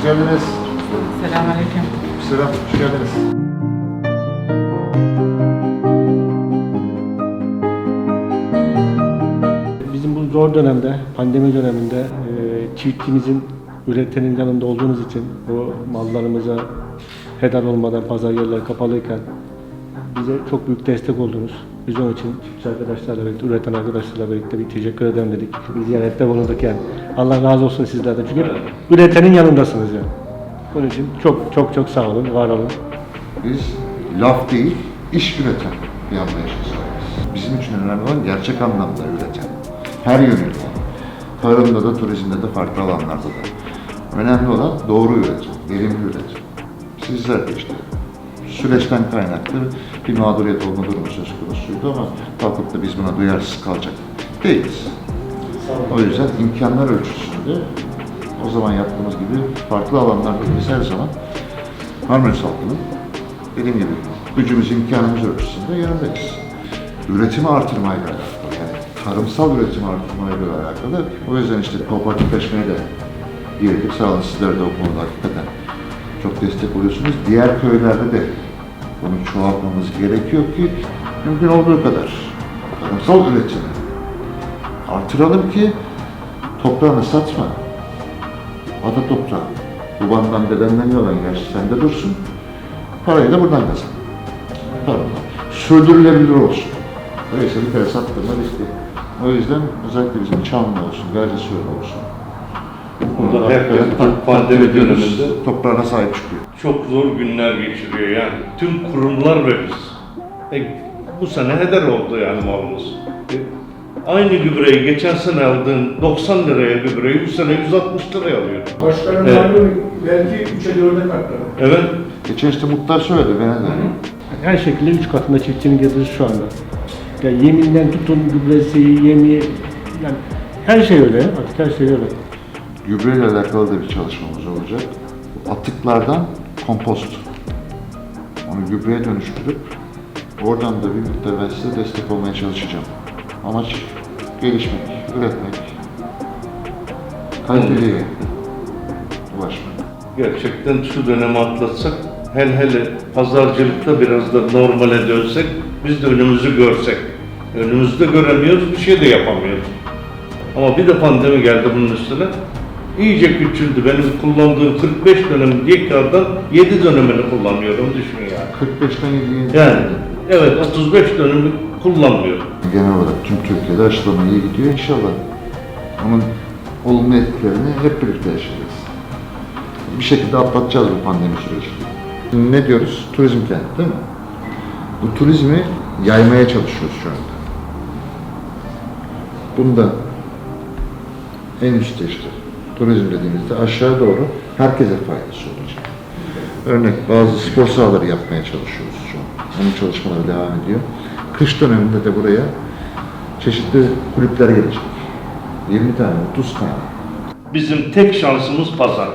Hoş geldiniz. Selamünaleyküm. Selam, hoş geldiniz. Bizim bu zor dönemde, pandemi döneminde e, çiftçimizin, üretenin yanında olduğunuz için bu mallarımıza hedar olmadan pazar yerleri kapalıyken bize çok büyük destek oldunuz. Biz onun için arkadaşlarla birlikte, üreten arkadaşlarla birlikte bir teşekkür ederim dedik. Bir ziyarette bulunduk yani. Allah razı olsun sizlerden. Çünkü üretenin yanındasınız yani. Bunun için çok çok çok sağ olun, var olun. Biz laf değil, iş üreten bir anlayışa. Bizim için önemli olan gerçek anlamda üreten. Her yönüyle. Tarımda da, turizmde de, farklı alanlarda da. Önemli olan doğru üretim, verimli üretim. Sizler de işte süreçten kaynaklı bir mağduriyet olma durumu söz konusuydu ama kalkıp da biz buna duyarsız kalacak değiliz. O yüzden imkanlar ölçüsünde o zaman yaptığımız gibi farklı alanlarda biz her zaman Marmaris halkının dediğim gibi gücümüz, imkanımız ölçüsünde yanındayız. Üretimi artırmayla alakalı, yani tarımsal üretimi artırmayla alakalı. O yüzden işte kooperatifleşmeye de girdik. Sağ olun sizler de o konuda hakikaten çok destek oluyorsunuz. Diğer köylerde de bunu çoğaltmamız gerekiyor ki mümkün olduğu kadar tarımsal üretimi artıralım ki toprağını satma. Ada toprağı. Babandan dedenden olan yaş sende dursun. Parayı da buradan kazan. Tamam. Sürdürülebilir olsun. Dolayısıyla bir kere sattığında riskli. O yüzden özellikle bizim Çamlı olsun, Gercesören olsun. Burada herkes pandemi döneminde toprağına sahip çıkıyor. çok zor günler geçiriyor yani. Tüm kurumlar ve biz. E, bu sene heder oldu yani malımız. E, aynı gübreyi geçen sene aldığın 90 liraya gübreyi bu sene 160 liraya alıyor. Başkanın Evet. belki 3'e 4'e katladı. Evet. Geçen işte muhtar söyledi bana da. Her şekilde üç katında çiftçinin geliri şu anda. Yani yeminden tutun gübresi, yemi, yani her şey öyle. Artık her şey öyle. Gübreyle alakalı da bir çalışmamız olacak. Atıklardan kompost. Onu gübreye dönüştürüp oradan da bir miktar ben size destek olmaya çalışacağım. Amaç gelişmek, üretmek, kaliteliye ulaşmak. Gerçekten şu dönemi atlatsak, hele hele pazarcılıkta biraz da normale dönsek, biz de önümüzü görsek. Önümüzü de göremiyoruz, bir şey de yapamıyoruz. Ama bir de pandemi geldi bunun üstüne. İyice küçüldü. Benim kullandığım 45 dönem Yekar'dan 7 dönemini kullanıyorum düşün yani. 45'ten 7'ye Yani evet 35 dönemi kullanmıyorum. genel olarak tüm Türkiye'de aşılama iyi gidiyor inşallah. Onun olumlu etkilerini hep birlikte yaşayacağız. Bir şekilde atlatacağız bu pandemi sürecini. Ne diyoruz? Turizm kenti değil mi? Bu turizmi yaymaya çalışıyoruz şu anda. Bunda en üstte işte turizm dediğimizde aşağı doğru herkese faydası olacak. Örnek bazı spor sahaları yapmaya çalışıyoruz şu an. Onun çalışmaları devam ediyor. Kış döneminde de buraya çeşitli kulüpler gelecek. 20 tane, 30 tane. Bizim tek şansımız pazar.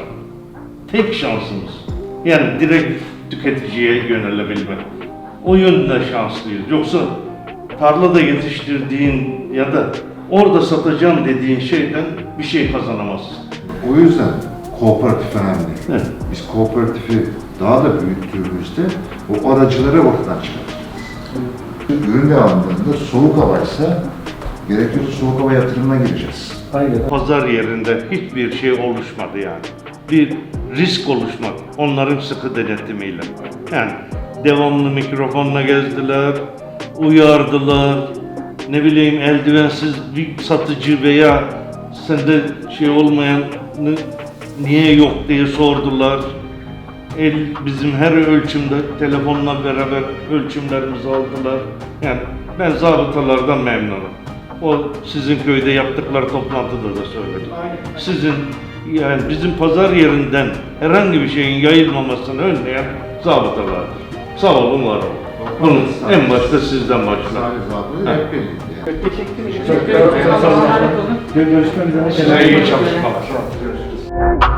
Tek şansımız. Yani direkt tüketiciye yönelebilmek. O yönden şanslıyız. Yoksa tarlada yetiştirdiğin ya da orada satacağım dediğin şeyden bir şey kazanamazsın. O yüzden kooperatif önemli. Evet. Biz kooperatifi daha da büyüttüğümüzde o aracıları ortadan çıkartacağız. Ürün devamlılığında soğuk havaysa gerekiyorsa soğuk hava yatırımına gireceğiz. Aynen. Pazar yerinde hiçbir şey oluşmadı yani. Bir risk oluşmadı onların sıkı denetimiyle. Yani devamlı mikrofonla gezdiler, uyardılar. Ne bileyim eldivensiz bir satıcı veya sende şey olmayan niye yok diye sordular. El bizim her ölçümde telefonla beraber ölçümlerimizi aldılar. Yani ben zabıtalardan memnunum. O sizin köyde yaptıkları toplantıda da söyledim. Sizin yani bizim pazar yerinden herhangi bir şeyin yayılmamasını önleyen zabıtalardır. Sağ olun var olun. Bunu en başta sizden başlar. Sadece hep birlikte. Görüşmek üzere. İyi çalışmalar.